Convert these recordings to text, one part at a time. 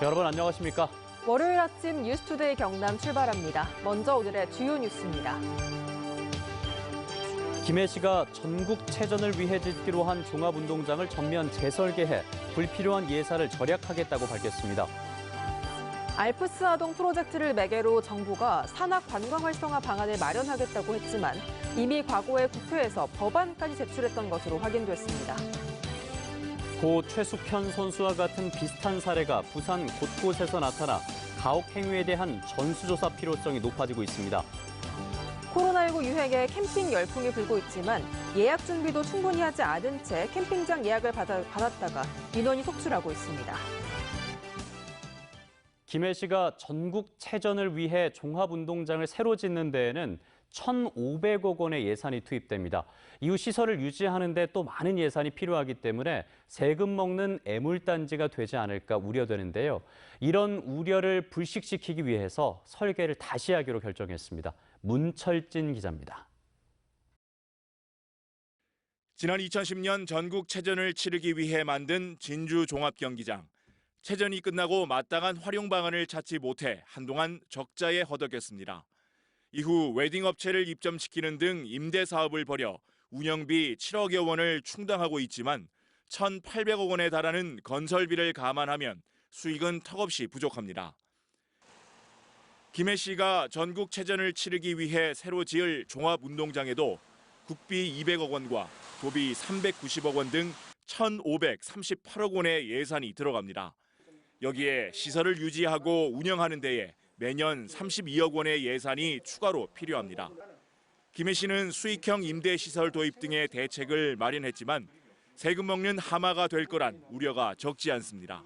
여러분 안녕하십니까? 월요일 아침 뉴스투데이 경남 출발합니다. 먼저 오늘의 주요 뉴스입니다. 김해 씨가 전국 체전을 위해 짓기로 한 종합운동장을 전면 재설계해 불필요한 예산을 절약하겠다고 밝혔습니다. 알프스 아동 프로젝트를 매개로 정부가 산악 관광 활성화 방안을 마련하겠다고 했지만 이미 과거에 국회에서 법안까지 제출했던 것으로 확인됐습니다. 고 최숙현 선수와 같은 비슷한 사례가 부산 곳곳에서 나타나 가혹 행위에 대한 전수조사 필요성이 높아지고 있습니다. 코로나19 유행에 캠핑 열풍이 불고 있지만 예약 준비도 충분히 하지 않은 채 캠핑장 예약을 받아, 받았다가 민원이 속출하고 있습니다. 김해 씨가 전국 체전을 위해 종합운동장을 새로 짓는 데에는 1,500억 원의 예산이 투입됩니다. 이후 시설을 유지하는 데 또 많은 예산이 필요하기 때문에 세금 먹는 애물단지가 되지 않을까 우려되는데요. 이런 우려를 불식시키기 위해서 설계를 다시 하기로 결정했습니다. 문철진 기자입니다. 지난 2010년 전국 체전을 치르기 위해 만든 진주 종합경기장. 체전이 끝나고 마땅한 활용 방안을 찾지 못해 한동안 적자에 허덕였습니다. 이후 웨딩 업체를 입점시키는 등 임대 사업을 벌여 운영비 7억여 원을 충당하고 있지만 1,800억 원에 달하는 건설비를 감안하면 수익은 턱없이 부족합니다. 김해 씨가 전국 체전을 치르기 위해 새로 지을 종합운동장에도 국비 200억 원과 도비 390억 원 등 1,538억 원의 예산이 들어갑니다. 여기에 시설을 유지하고 운영하는 데에 매년 32억 원의 예산이 추가로 필요합니다. 김해 씨는 수익형 임대 시설 도입 등의 대책을 마련했지만 세금 먹는 하마가 될 거란 우려가 적지 않습니다.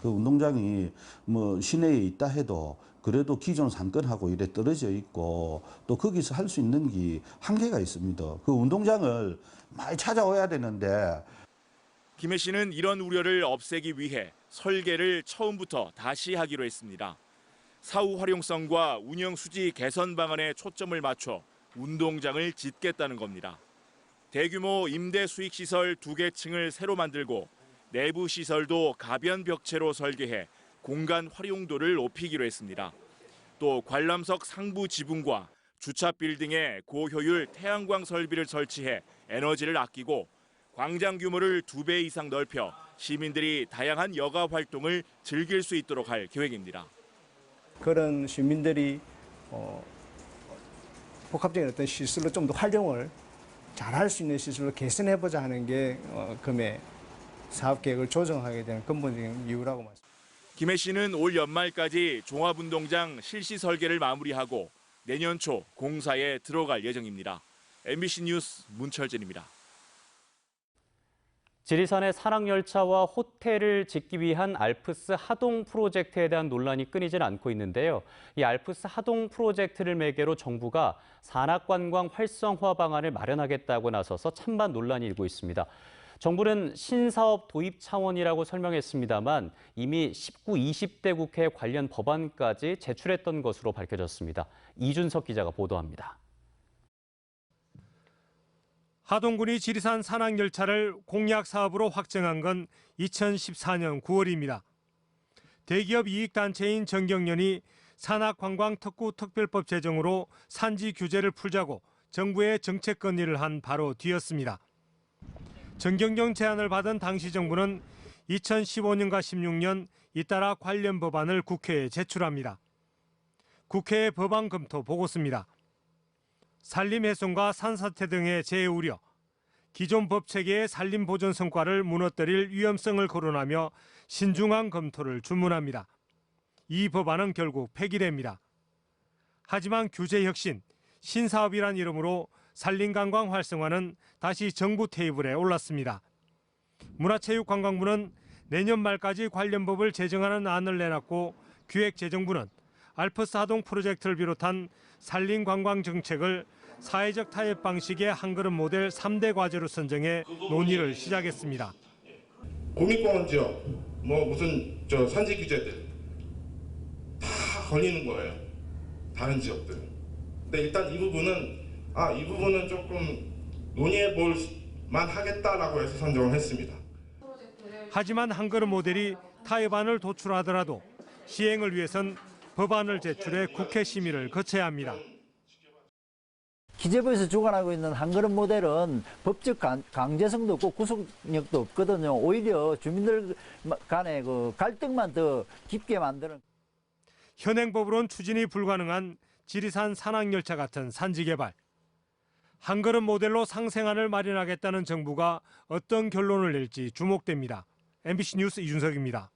그 운동장이 뭐 시내에 있다 해도 그래도 기존 상권하고 이래 떨어져 있고 또 거기서 할 수 있는 게 한계가 있습니다. 그 운동장을 많이 찾아와야 되는데 김해 씨는 이런 우려를 없애기 위해 설계를 처음부터 다시 하기로 했습니다. 사후 활용성과 운영 수지 개선 방안에 초점을 맞춰 운동장을 짓겠다는 겁니다. 대규모 임대 수익 시설 두 개 층을 새로 만들고 내부 시설도 가변 벽체로 설계해 공간 활용도를 높이기로 했습니다. 또 관람석 상부 지붕과 주차 빌딩에 고효율 태양광 설비를 설치해 에너지를 아끼고 광장 규모를 두 배 이상 넓혀 시민들이 다양한 여가 활동을 즐길 수 있도록 할 계획입니다. 그런 시민들이 어, 복합적인 어떤 시설로 좀 더 활용을 잘 할 수 있는 시설로 개선해보자 하는 게 어, 금의 사업 계획을 조정하게 되는 근본적인 이유라고 말씀드립니다. 김해 씨는 올 연말까지 종합운동장 실시 설계를 마무리하고 내년 초 공사에 들어갈 예정입니다. MBC 뉴스 문철진입니다. 지리산의 산악열차와 호텔을 짓기 위한 알프스 하동 프로젝트에 대한 논란이 끊이질 않고 있는데요. 이 알프스 하동 프로젝트를 매개로 정부가 산악관광 활성화 방안을 마련하겠다고 나서서 찬반 논란이 일고 있습니다. 정부는 신사업 도입 차원이라고 설명했습니다만 이미 19, 20대 국회 관련 법안까지 제출했던 것으로 밝혀졌습니다. 이준석 기자가 보도합니다. 하동군이 지리산 산악열차를 공약 사업으로 확정한 건 2014년 9월입니다. 대기업 이익단체인 정경련이 산악관광특구 특별법 제정으로 산지 규제를 풀자고 정부에 정책 건의를 한 바로 뒤였습니다. 정경련 제안을 받은 당시 정부는 2015년과 16년 잇따라 관련 법안을 국회에 제출합니다. 국회의 법안 검토 보고서입니다. 산림 훼손과 산사태 등의 재해 우려, 기존 법 체계의 산림 보존 성과를 무너뜨릴 위험성을 거론하며 신중한 검토를 주문합니다. 이 법안은 결국 폐기됩니다. 하지만 규제 혁신, 신사업이란 이름으로 산림관광 활성화는 다시 정부 테이블에 올랐습니다. 문화체육관광부는 내년 말까지 관련 법을 제정하는 안을 내놨고 기획재정부는 알프스 하동 프로젝트를 비롯한 산림 관광 정책을 사회적 타협 방식의 한 걸음 모델 3대 과제로 선정해 논의를 시작했습니다. 국립공원 지역, 뭐 무슨 저 산지 규제들 다 걸리는 거예요. 다른 지역들. 근데 일단 이 부분은 아 이 부분은 조금 논의해 볼 만 하겠다라고 해서 선정을 했습니다. 하지만 한걸음 모델이 타협안을 도출하더라도 시행을 위해선 법안을 제출해 국회 심의를 거쳐야 합니다. 기재부에서 주관하고 있는 한걸음 모델은 법적 강- 강제성도 없고 구속력도 없거든요. 오히려 주민들 간의 그 갈등만 더 깊게 만드는. 현행법으론 추진이 불가능한 지리산 산악열차 같은 산지 개발. 한걸음 모델로 상생안을 마련하겠다는 정부가 어떤 결론을 낼지 주목됩니다. MBC 뉴스 이준석입니다.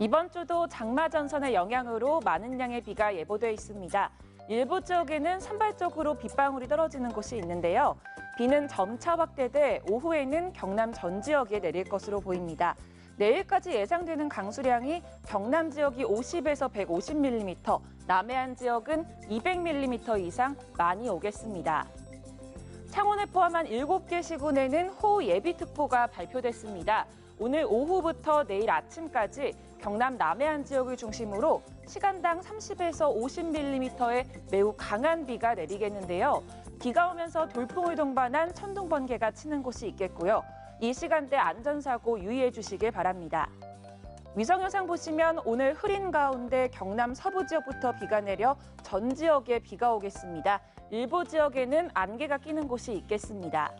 이번 주도 장마 전선의 영향으로 많은 양의 비가 예보돼 있습니다. 일부 지역에는 산발적으로 빗방울이 떨어지는 곳이 있는데요. 비는 점차 확대돼 오후에는 경남 전 지역에 내릴 것으로 보입니다. 내일까지 예상되는 강수량이 경남 지역이 50에서 150mm, 남해안 지역은 200mm 이상 많이 오겠습니다. 창원을 포함한 7개 시군에는 호우 예비특보가 발표됐습니다. 오늘 오후부터 내일 아침까지 경남 남해안 지역을 중심으로 시간당 30에서 50mm의 매우 강한 비가 내리겠는데요. 비가 오면서 돌풍을 동반한 천둥 번개가 치는 곳이 있겠고요. 이 시간대 안전사고 유의해 주시길 바랍니다. 위성 영상 보시면 오늘 흐린 가운데 경남 서부 지역부터 비가 내려 전 지역에 비가 오겠습니다. 일부 지역에는 안개가 끼는 곳이 있겠습니다.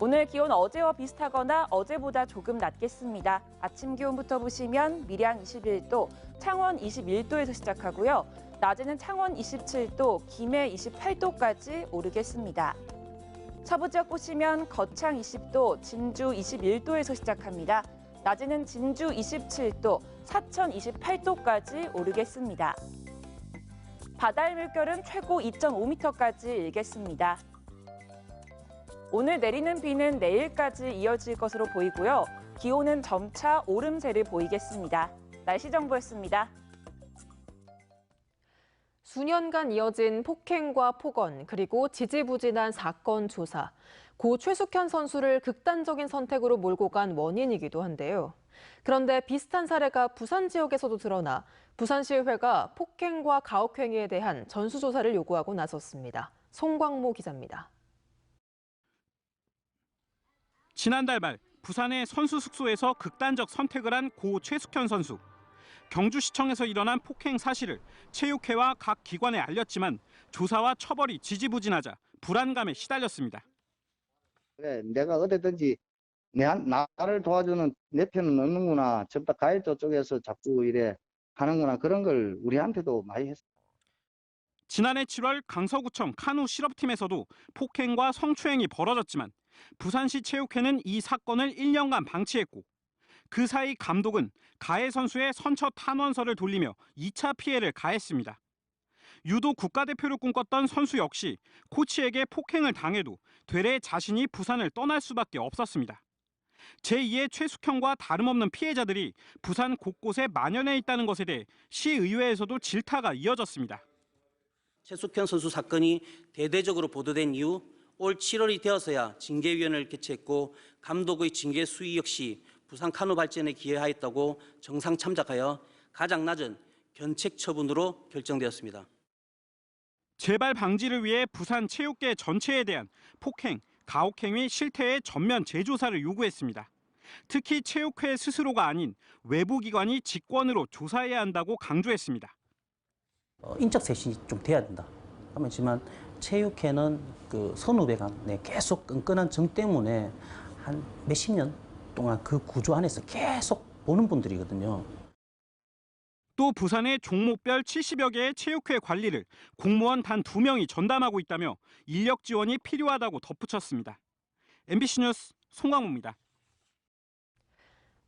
오늘 기온 어제와 비슷하거나 어제보다 조금 낮겠습니다. 아침 기온부터 보시면 밀양 21도, 창원 21도에서 시작하고요. 낮에는 창원 27도, 김해 28도까지 오르겠습니다. 서부 지역 보시면 거창 20도, 진주 21도에서 시작합니다. 낮에는 진주 27도, 사천 28도까지 오르겠습니다. 바다의 물결은 최고 2.5m까지 일겠습니다. 오늘 내리는 비는 내일까지 이어질 것으로 보이고요. 기온은 점차 오름세를 보이겠습니다. 날씨 정보였습니다. 수년간 이어진 폭행과 폭언 그리고 지지부진한 사건 조사. 고 최숙현 선수를 극단적인 선택으로 몰고 간 원인이기도 한데요. 그런데 비슷한 사례가 부산 지역에서도 드러나 부산시의회가 폭행과 가혹행위에 대한 전수조사를 요구하고 나섰습니다. 송광모 기자입니다. 지난달 말 부산의 선수 숙소에서 극단적 선택을 한 고 최숙현 선수. 경주시청에서 일어난 폭행 사실을 체육회와 각 기관에 알렸지만 조사와 처벌이 지지부진하자 불안감에 시달렸습니다. 그래, 내가 어디든지 내, 한- 나를 도와주는 내 편은 없는구나. 전부 다 가해자 쪽에서 자꾸 이래 하는구나. 그런 걸 우리한테도 많이 했어. 지난해 7월 강서구청 카누 실업팀에서도 폭행과 성추행이 벌어졌지만 부산시 체육회는 이 사건을 1년간 방치했고 그 사이 감독은 가해 선수의 선처 탄원서를 돌리며 2차 피해를 가했습니다. 유도 국가대표를 꿈꿨던 선수 역시 코치에게 폭행을 당해도 되레 자신이 부산을 떠날 수밖에 없었습니다. 제2의 최숙현과 다름없는 피해자들이 부산 곳곳에 만연해 있다는 것에 대해 시의회에서도 질타가 이어졌습니다. 최숙현 선수 사건이 대대적으로 보도된 이후 올 7월이 되어서야 징계위원회를 개최했고 감독의 징계 수위 역시 부산 카누 발전에 기여하였다고 정상 참작하여 가장 낮은 견책 처분으로 결정되었습니다. 재발 방지를 위해 부산 체육계 전체에 대한 폭행, 가혹행위 실태의 전면 재조사를 요구했습니다. 특히 체육회 스스로가 아닌 외부 기관이 직권으로 조사해야 한다고 강조했습니다. 어, 인적 쇄신이 좀 돼야 된다. 하지만 체육회는 그 선후배 간에 계속 끈끈한 정 때문에 한 몇십 년 동안 그 구조 안에서 계속 보는 분들이거든요. 또 부산의 종목별 70여 개의 체육회 관리를 공무원 단두 명이 전담하고 있다며 인력 지원이 필요하다고 덧붙였습니다. MBC 뉴스 송광호입니다.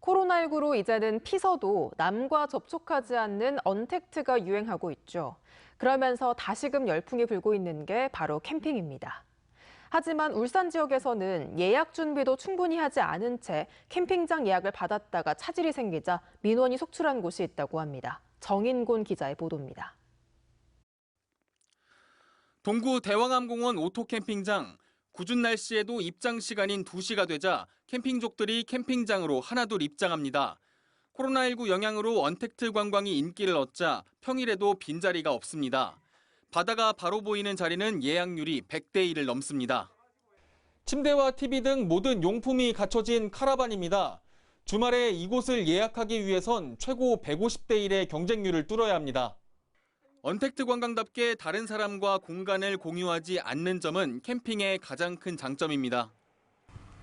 코로나19로 이제는 피서도 남과 접촉하지 않는 언택트가 유행하고 있죠. 그러면서 다시금 열풍이 불고 있는 게 바로 캠핑입니다. 하지만 울산 지역에서는 예약 준비도 충분히 하지 않은 채 캠핑장 예약을 받았다가 차질이 생기자 민원이 속출한 곳이 있다고 합니다. 정인곤 기자의 보도입니다. 동구 대왕암공원 오토 캠핑장 궂은 날씨에도 입장 시간인 2시가 되자 캠핑족들이 캠핑장으로 하나둘 입장합니다. 코로나19 영향으로 언택트 관광이 인기를 얻자 평일에도 빈자리가 없습니다. 바다가 바로 보이는 자리는 예약률이 100대 1을 넘습니다. 침대와 TV 등 모든 용품이 갖춰진 카라반입니다. 주말에 이곳을 예약하기 위해선 최고 150대 1의 경쟁률을 뚫어야 합니다. 언택트 관광답게 다른 사람과 공간을 공유하지 않는 점은 캠핑의 가장 큰 장점입니다.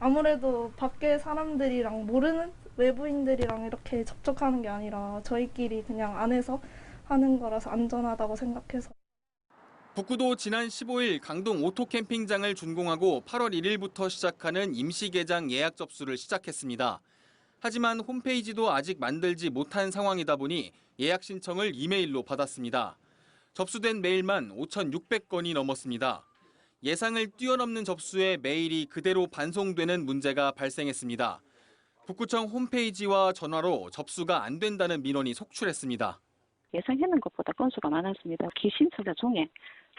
아무래도 밖에 사람들이랑 모르는 외부인들이랑 이렇게 접촉하는 게 아니라 저희끼리 그냥 안에서 하는 거라서 안전하다고 생각해서 북구도 지난 15일 강동 오토 캠핑장을 준공하고 8월 1일부터 시작하는 임시 개장 예약 접수를 시작했습니다. 하지만 홈페이지도 아직 만들지 못한 상황이다 보니 예약 신청을 이메일로 받았습니다. 접수된 메일만 5,600건이 넘었습니다. 예상을 뛰어넘는 접수에 메일이 그대로 반송되는 문제가 발생했습니다. 북구청 홈페이지와 전화로 접수가 안 된다는 민원이 속출했습니다. 예상했는 것보다 건수가 많았습니다. 기신청자 중에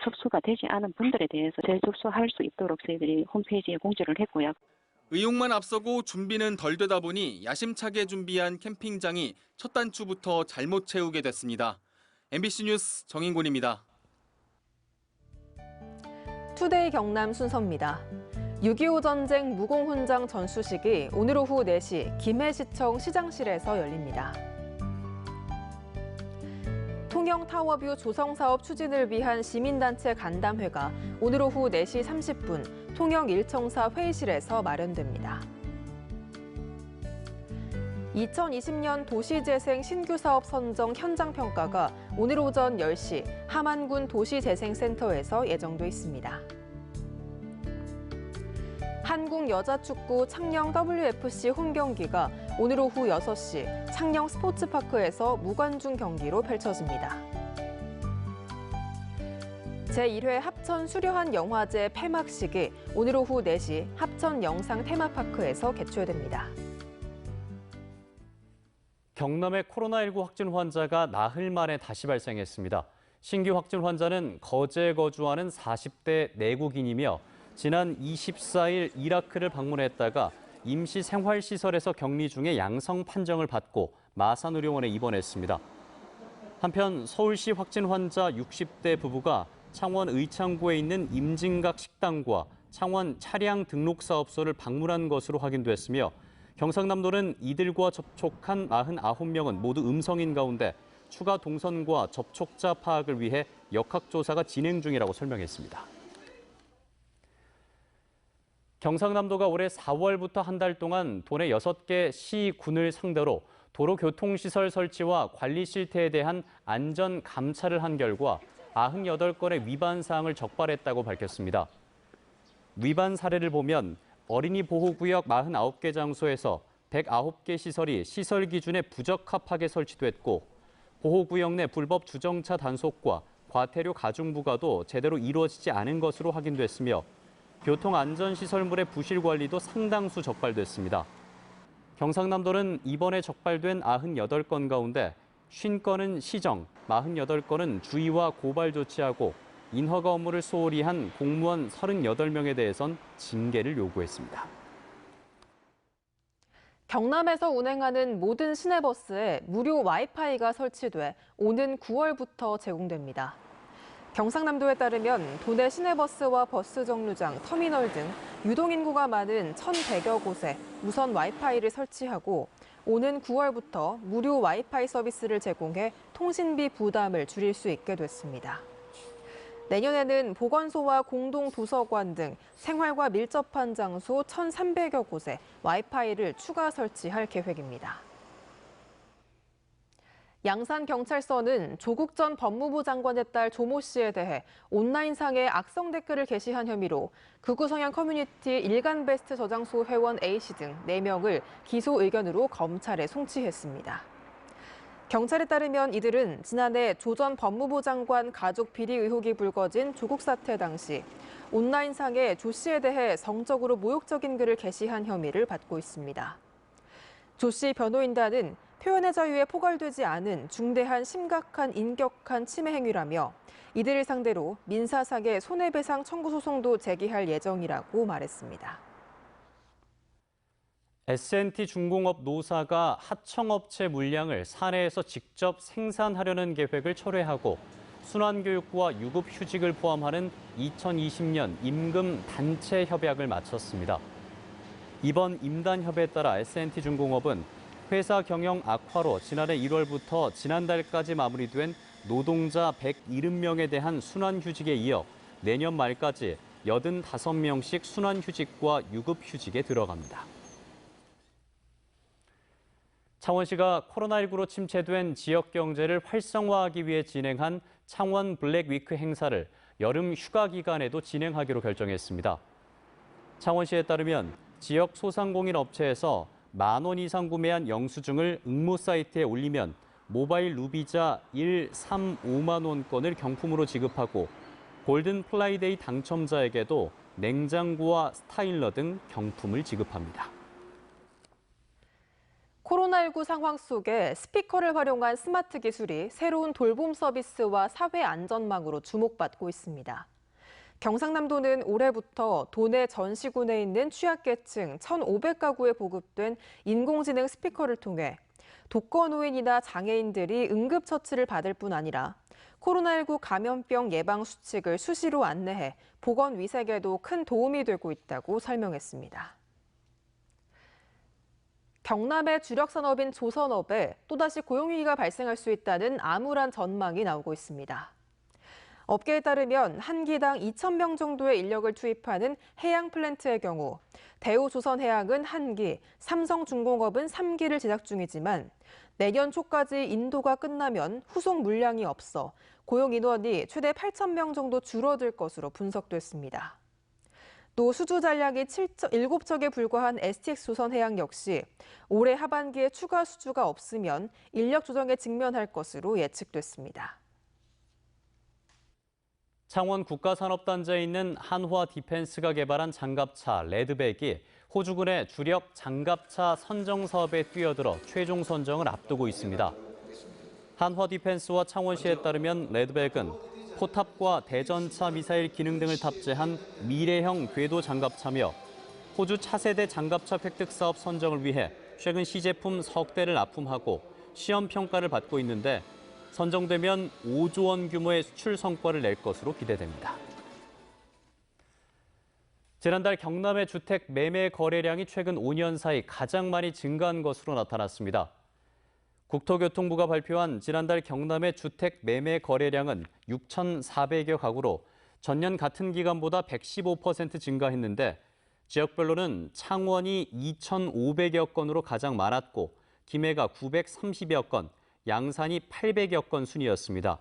접수가 되지 않은 분들에 대해서 재접수할 수 있도록 저희들이 홈페이지에 공지를 했고요. 의욕만 앞서고 준비는 덜 되다 보니 야심차게 준비한 캠핑장이 첫 단추부터 잘못 채우게 됐습니다. MBC 뉴스 정인곤입니다. 투데이 경남 순서입니다. 6.25 전쟁 무공훈장 전수식이 오늘 오후 4시 김해시청 시장실에서 열립니다. 통영타워뷰 조성사업 추진을 위한 시민단체 간담회가 오늘 오후 4시 30분 통영 일청사 회의실에서 마련됩니다. 2020년 도시재생 신규사업 선정 현장 평가가 오늘 오전 10시 함안군 도시재생센터에서 예정돼 있습니다. 한국 여자축구 창녕 WFC 홈 경기가 오늘 오후 6시 창녕 스포츠파크에서 무관중 경기로 펼쳐집니다. 제1회 합천 수려한 영화제 폐막식이 오늘 오후 4시 합천 영상 테마파크에서 개최됩니다. 경남의 코로나19 확진 환자가 나흘 만에 다시 발생했습니다. 신규 확진 환자는 거제에 거주하는 40대 내국인이며 지난 24일 이라크를 방문했다가 임시 생활시설에서 격리 중에 양성 판정을 받고 마산의료원에 입원했습니다. 한편 서울시 확진 환자 60대 부부가 창원 의창구에 있는 임진각 식당과 창원 차량 등록 사업소를 방문한 것으로 확인됐으며 경상남도는 이들과 접촉한 49명은 모두 음성인 가운데 추가 동선과 접촉자 파악을 위해 역학조사가 진행 중이라고 설명했습니다. 경상남도가 올해 4월부터 한 달 동안 도내 6개 시, 군을 상대로 도로교통시설 설치와 관리 실태에 대한 안전 감찰을 한 결과 98건의 위반 사항을 적발했다고 밝혔습니다. 위반 사례를 보면 어린이 보호구역 49개 장소에서 109개 시설이 시설 기준에 부적합하게 설치됐고 보호구역 내 불법 주정차 단속과 과태료 가중 부과도 제대로 이루어지지 않은 것으로 확인됐으며 교통안전시설물의 부실 관리도 상당수 적발됐습니다. 경상남도는 이번에 적발된 98건 가운데 50건은 시정, 48건은 주의와 고발 조치하고 인허가 업무를 소홀히 한 공무원 38명에 대해선 징계를 요구했습니다. 경남에서 운행하는 모든 시내버스에 무료 와이파이가 설치돼 오는 9월부터 제공됩니다. 경상남도에 따르면 도내 시내버스와 버스 정류장, 터미널 등 유동인구가 많은 1,100여 곳에 우선 와이파이를 설치하고 오는 9월부터 무료 와이파이 서비스를 제공해 통신비 부담을 줄일 수 있게 됐습니다. 내년에는 보건소와 공동도서관 등 생활과 밀접한 장소 1,300여 곳에 와이파이를 추가 설치할 계획입니다. 양산경찰서는 조국 전 법무부 장관의 딸 조모 씨에 대해 온라인상에 악성 댓글을 게시한 혐의로 극우 성향 커뮤니티 일간베스트 저장소 회원 A씨 등 4명을 기소 의견으로 검찰에 송치했습니다. 경찰에 따르면 이들은 지난해 조 전 법무부 장관 가족 비리 의혹이 불거진 조국 사태 당시 온라인상에 조 씨에 대해 성적으로 모욕적인 글을 게시한 혐의를 받고 있습니다. 조 씨 변호인단은 표현의 자유에 포괄되지 않은 중대한 심각한 인격한 침해 행위라며 이들을 상대로 민사상의 손해배상 청구 소송도 제기할 예정이라고 말했습니다. S&T 중공업 노사가 하청업체 물량을 사내에서 직접 생산하려는 계획을 철회하고 순환교육부와 유급휴직을 포함하는 2020년 임금 단체 협약을 마쳤습니다. 이번 임단협에 따라 S&T중공업은 회사 경영 악화로 지난해 1월부터 지난달까지 마무리된 노동자 170명에 대한 순환휴직에 이어 내년 말까지 85명씩 순환휴직과 유급휴직에 들어갑니다. 창원시가 코로나19로 침체된 지역 경제를 활성화하기 위해 진행한 창원 블랙 위크 행사를 여름 휴가 기간에도 진행하기로 결정했습니다. 창원시에 따르면 지역 소상공인 업체에서 만 원 이상 구매한 영수증을 응모 사이트에 올리면 모바일 루비자 1, 3, 5만 원권을 경품으로 지급하고 골든 플라이데이 당첨자에게도 냉장고와 스타일러 등 경품을 지급합니다. 코로나19 상황 속에 스피커를 활용한 스마트 기술이 새로운 돌봄 서비스와 사회 안전망으로 주목받고 있습니다. 경상남도는 올해부터 도내 전시군에 있는 취약계층 1,500가구에 보급된 인공지능 스피커를 통해 독거노인이나 장애인들이 응급처치를 받을 뿐 아니라 코로나19 감염병 예방 수칙을 수시로 안내해 보건 위생에도 큰 도움이 되고 있다고 설명했습니다. 경남의 주력 산업인 조선업에 또다시 고용위기가 발생할 수 있다는 암울한 전망이 나오고 있습니다. 업계에 따르면 한 기당 2,000명 정도의 인력을 투입하는 해양 플랜트의 경우 대우조선해양은 한 기, 삼성중공업은 3기를 제작 중이지만 내년 초까지 인도가 끝나면 후속 물량이 없어 고용 인원이 최대 8,000명 정도 줄어들 것으로 분석됐습니다. 또 수주 잔량이 7척에 불과한 STX조선해양 역시 올해 하반기에 추가 수주가 없으면 인력 조정에 직면할 것으로 예측됐습니다. 창원 국가산업단지에 있는 한화 디펜스가 개발한 장갑차 레드백이 호주군의 주력 장갑차 선정 사업에 뛰어들어 최종 선정을 앞두고 있습니다. 한화 디펜스와 창원시에 따르면 레드백은 포탑과 대전차 미사일 기능 등을 탑재한 미래형 궤도 장갑차며 호주 차세대 장갑차 획득 사업 선정을 위해 최근 시제품 석 대를 납품하고 시험 평가를 받고 있는데 선정되면 5조 원 규모의 수출 성과를 낼 것으로 기대됩니다. 지난달 경남의 주택 매매 거래량이 최근 5년 사이 가장 많이 증가한 것으로 나타났습니다. 국토교통부가 발표한 지난달 경남의 주택 매매 거래량은 6,400여 가구로 전년 같은 기간보다 115% 증가했는데 지역별로는 창원이 2,500여 건으로 가장 많았고 김해가 930여 건, 양산이 800여 건 순이었습니다.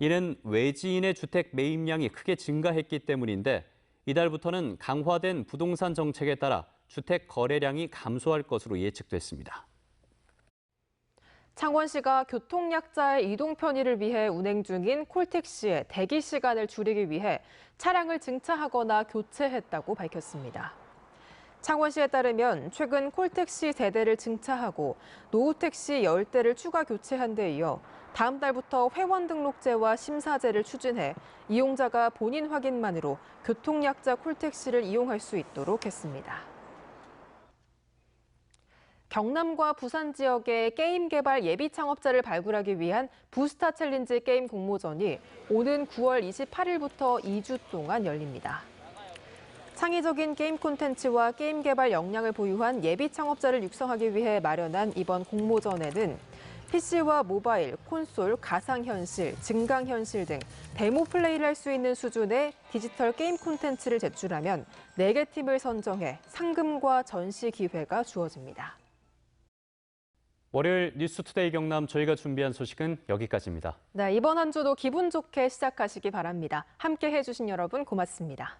이는 외지인의 주택 매입량이 크게 증가했기 때문인데 이달부터는 강화된 부동산 정책에 따라 주택 거래량이 감소할 것으로 예측됐습니다. 창원시가 교통약자의 이동 편의를 위해 운행 중인 콜택시의 대기 시간을 줄이기 위해 차량을 증차하거나 교체했다고 밝혔습니다. 창원시에 따르면 최근 콜택시 세대를 증차하고 노후택시 10대를 추가 교체한 데 이어 다음 달부터 회원 등록제와 심사제를 추진해 이용자가 본인 확인만으로 교통약자 콜택시를 이용할 수 있도록 했습니다. 경남과 부산 지역의 게임 개발 예비 창업자를 발굴하기 위한 부스타 챌린지 게임 공모전이 오는 9월 28일부터 2주 동안 열립니다. 창의적인 게임 콘텐츠와 게임 개발 역량을 보유한 예비 창업자를 육성하기 위해 마련한 이번 공모전에는 PC와 모바일, 콘솔, 가상현실, 증강현실 등 데모 플레이를 할 수 있는 수준의 디지털 게임 콘텐츠를 제출하면 4개 팀을 선정해 상금과 전시 기회가 주어집니다. 월요일 뉴스투데이 경남 저희가 준비한 소식은 여기까지입니다. 네, 이번 한 주도 기분 좋게 시작하시기 바랍니다. 함께 해주신 여러분 고맙습니다.